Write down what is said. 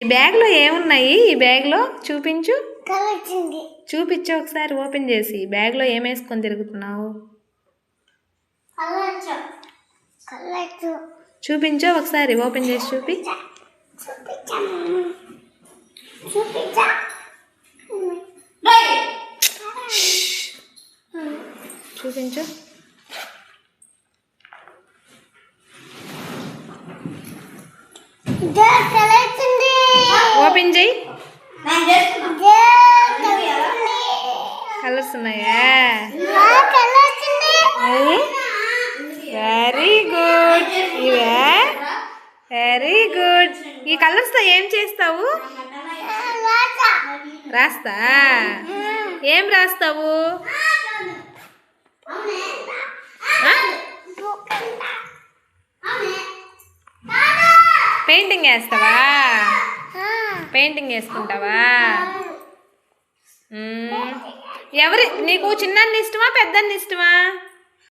ఈ బ్యాగ్లో ఏమున్నాయి? ఈ బ్యాగ్లో చూపించు. చూపించు ఒకసారి ఓపెన్ చేసి. బ్యాగ్లో ఏం వేసుకొని తిరుగుతున్నావు? చూపించు ఒకసారి ఓపెన్ చేసి చూపి. చూపించా. కలిసింది ఓపెన్ చేయి కలర్స్ ఉన్నాయా? వెరీ గుడ్ ఇవే? వెరీ గుడ్ ఈ కలర్స్తో ఏం చేస్తావు? రాస్తా. ఏం రాస్తావు? పెయింటింగ్ వేస్తావా? పెయింటింగ్ వేసుకుంటావా? ఎవరి నీకు చిన్న ఇష్టమా పెద్దన్ని ఇష్టమా?